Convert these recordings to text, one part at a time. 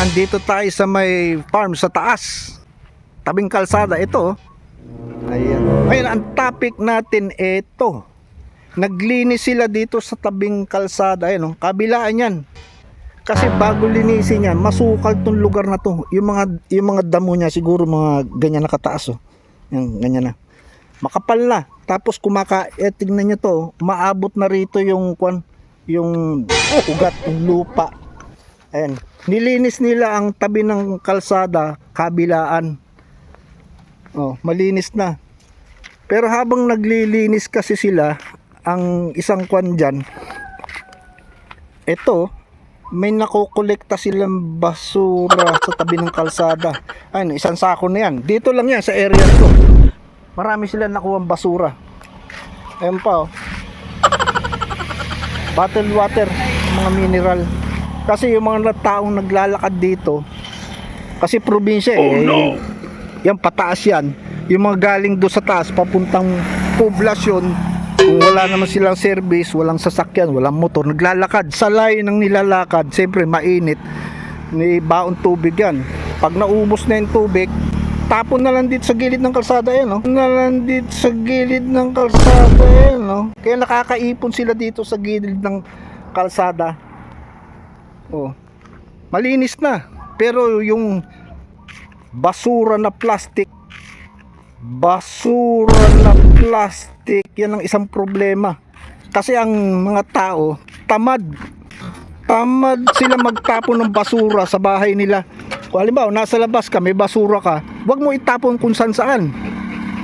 Nandito tayo sa may farm sa taas. Tabing kalsada ito. Ayan. Ngayon, ang topic natin ito. Naglinis sila dito sa tabing kalsada. Ayan, oh. kabilaan yan. Kasi bago linisin yan, masukal tong lugar na to. Yung mga, yung mga damo niya, siguro mga ganyan na kataas. Oh. Yan, ganyan na. Makapal na. Tapos kumaka, eh, tignan nyo to, maabot na rito yung, kwan, yung ugat, yung lupa. Ayan. Nilinis nila ang tabi ng kalsada, kabilaan. Oh, malinis na. Pero habang naglilinis kasi sila, ang isang kwan dyan, ito, may nakokolekta silang basura sa tabi ng kalsada. Ayun, isang sako na yan. Dito lang yan, sa area to. Marami sila nakuha basura. Ayun pa, oh. Bottled water, mga mineral. Kasi yung mga taong naglalakad dito, kasi probinsya eh. Oh, no. Yan pataas yan. Yung mga galing do sa taas papuntang poblasyon, kung wala naman silang service, walang sasakyan, walang motor, naglalakad. Sa layo ng nilalakad, siyempre mainit. May baon tubig yan. Pag naubos na yung tubig, tapon na lang dito sa gilid ng kalsada yan, no? Na lang dito sa gilid ng kalsada yan, no? Kaya nakakaipon sila dito sa gilid ng kalsada. Oh. Malinis na. Pero yung basura na plastic basura na plastic yan ang isang problema. Kasi ang mga tao tamad. Tamad sila magtapon ng basura sa bahay nila. Kung halimbawa nasa labas ka may basura ka wag mo itapon kung saan saan.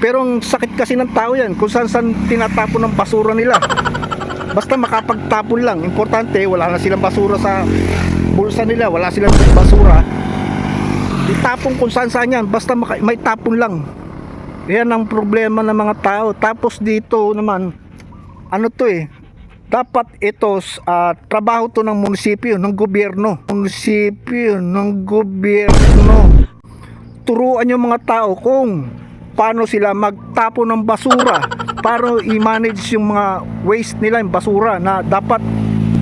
Pero ang sakit kasi ng tao yan kung saan saan tinatapon ng basura nila basta makapagtapon lang. Importante wala na silang basura sa bulsa nila. Wala silang basura. Itapon kung saan saan yan. Basta maka- may tapon lang. Yan ang problema ng mga tao. Tapos dito naman ano to eh. Dapat ito ah, trabaho to ng munisipyo ng gobyerno. Munisipyo ng gobyerno. Turuan yung mga tao kung paano sila magtapon ng basura para i-manage yung mga waste nila yung basura na dapat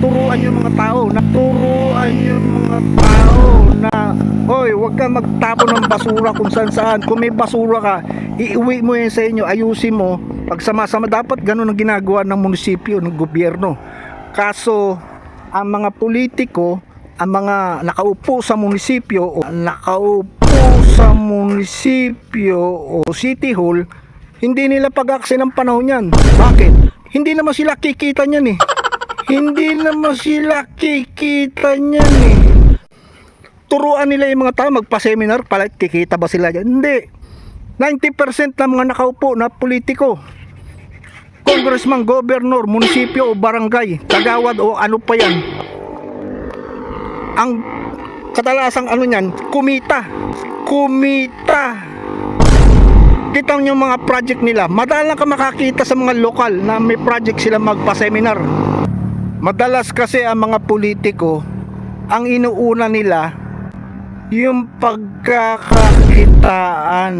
turuan yung mga tao na turuan yung mga tao na oy wag kang magtapon ng basura kung saan saan. Kung may basura ka iuwi mo yan sa inyo ayusin mo. Pagsama-sama dapat ganun ang ginagawa ng munisipyo ng gobyerno. Kaso ang mga politiko ang mga nakaupo sa munisipyo o nakaupo sa munisipyo o city hall hindi nila pag-akse ng panahon yan bakit? hindi naman sila kikita niyan eh. Hindi naman sila kikita niyan eh. Turuan nila yung mga tao magpa-seminar pala kikita ba sila dyan? Hindi. 90% ng mga nakaupo na politiko. Congressman, governor, munisipyo o barangay, tagawad o ano pa yan. Ang kadalasang ano niyan, kumita. Kumita kita nyo mga project nila. Madalang ka makakita sa mga lokal na may project sila magpa-seminar. Madalas kasi ang mga politiko ang inuuna nila yung pagkakakitaan.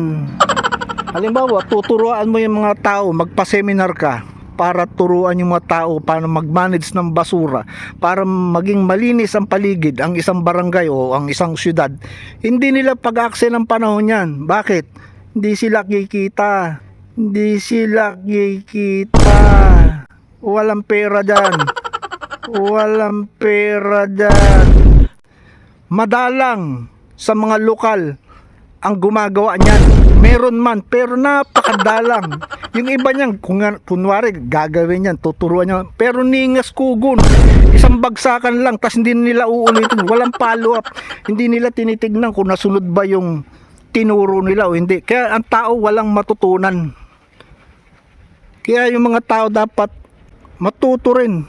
Halimbawa tuturuan mo yung mga tao magpa-seminar ka para turuan yung mga tao paano mag-manage ng basura para maging malinis ang paligid ang isang barangay o ang isang syudad. Hindi nila pag-akse ng panahon yan. Bakit? Hindi sila kikita hindi sila kikita walang pera dyan walang pera dyan madalang sa mga lokal ang gumagawa niyan. Meron man, pero napakadalang. Yung iba niyan, kung kunwari, gagawin yan, tuturuan niya. Pero ningas kugon. Isang bagsakan lang, tas hindi nila uulitin. Walang follow-up. Hindi nila tinitignan kung nasunod ba yung tinuro nila o hindi. Kaya ang tao walang matutunan. Kaya yung mga tao dapat matuto rin.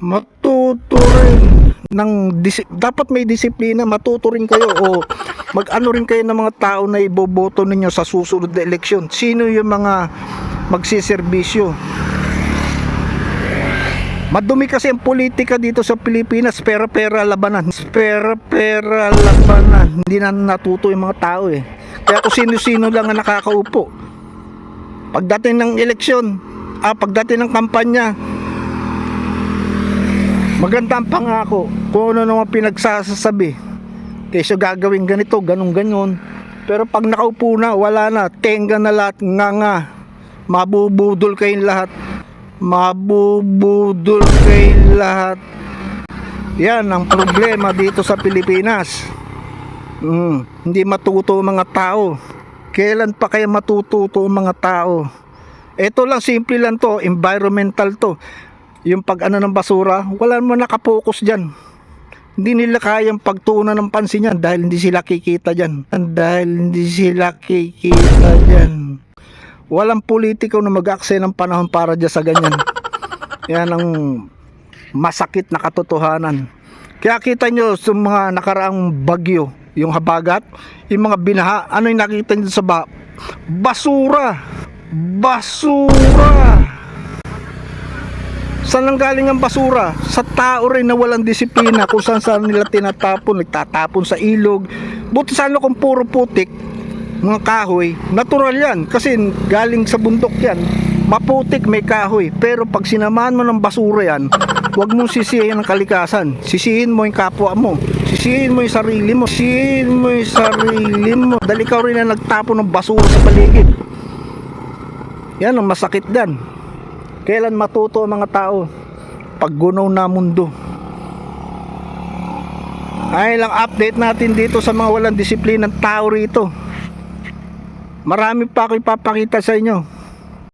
Matuto rin ng dapat may disiplina matuto rin kayo o mag-ano rin kayo ng mga tao na iboboto ninyo sa susunod na eleksyon sino yung mga magsiservisyo madumi kasi ang politika dito sa Pilipinas pera-pera labanan pera-pera labanan hindi na natuto yung mga tao eh kaya kung sino-sino lang ang nakakaupo pagdating ng eleksyon ah, pagdating ng kampanya maganda ang pangako kung ano naman pinagsasasabi Kesyo gagawin ganito, ganun ganyan. Pero pag nakaupo na, wala na. Tenga na lahat, nga nga. Mabubudol kayong lahat. Mabubudol kayong lahat. Yan ang problema dito sa Pilipinas. Mm, hindi matuto mga tao. Kailan pa kaya matututo mga tao? Ito lang, simple lang to, environmental to. Yung pag ano ng basura, wala mo nakapokus dyan. Hindi nila kayang pagtuunan ng pansin yan dahil hindi sila kikita dyan. Dahil hindi sila kikita dyan. Walang politiko na mag-aksaya ng panahon para dyan sa ganyan. Yan ang masakit na katotohanan. Kaya kita nyo sa mga nakaraang bagyo, yung habagat, yung mga binaha, ano yung nakita nyo sa ba? Basura! Basura! Saan ang galing ang basura? Sa tao rin na walang disiplina kung saan saan nila tinatapon, nagtatapon sa ilog. Buti sana kung puro putik, mga kahoy, natural yan kasi galing sa bundok yan. Maputik may kahoy, pero pag sinamahan mo ng basura yan, huwag mong sisihin ang kalikasan. Sisihin mo yung kapwa mo. Sisihin mo yung sarili mo. Sisihin mo yung sarili mo. Dahil ikaw rin na nagtapon ng basura sa paligid. Yan ang masakit dan. Kailan matuto ang mga tao? Pag gunaw na mundo. Ay lang update natin dito sa mga walang disiplinang tao rito. Marami pa ako ipapakita sa inyo.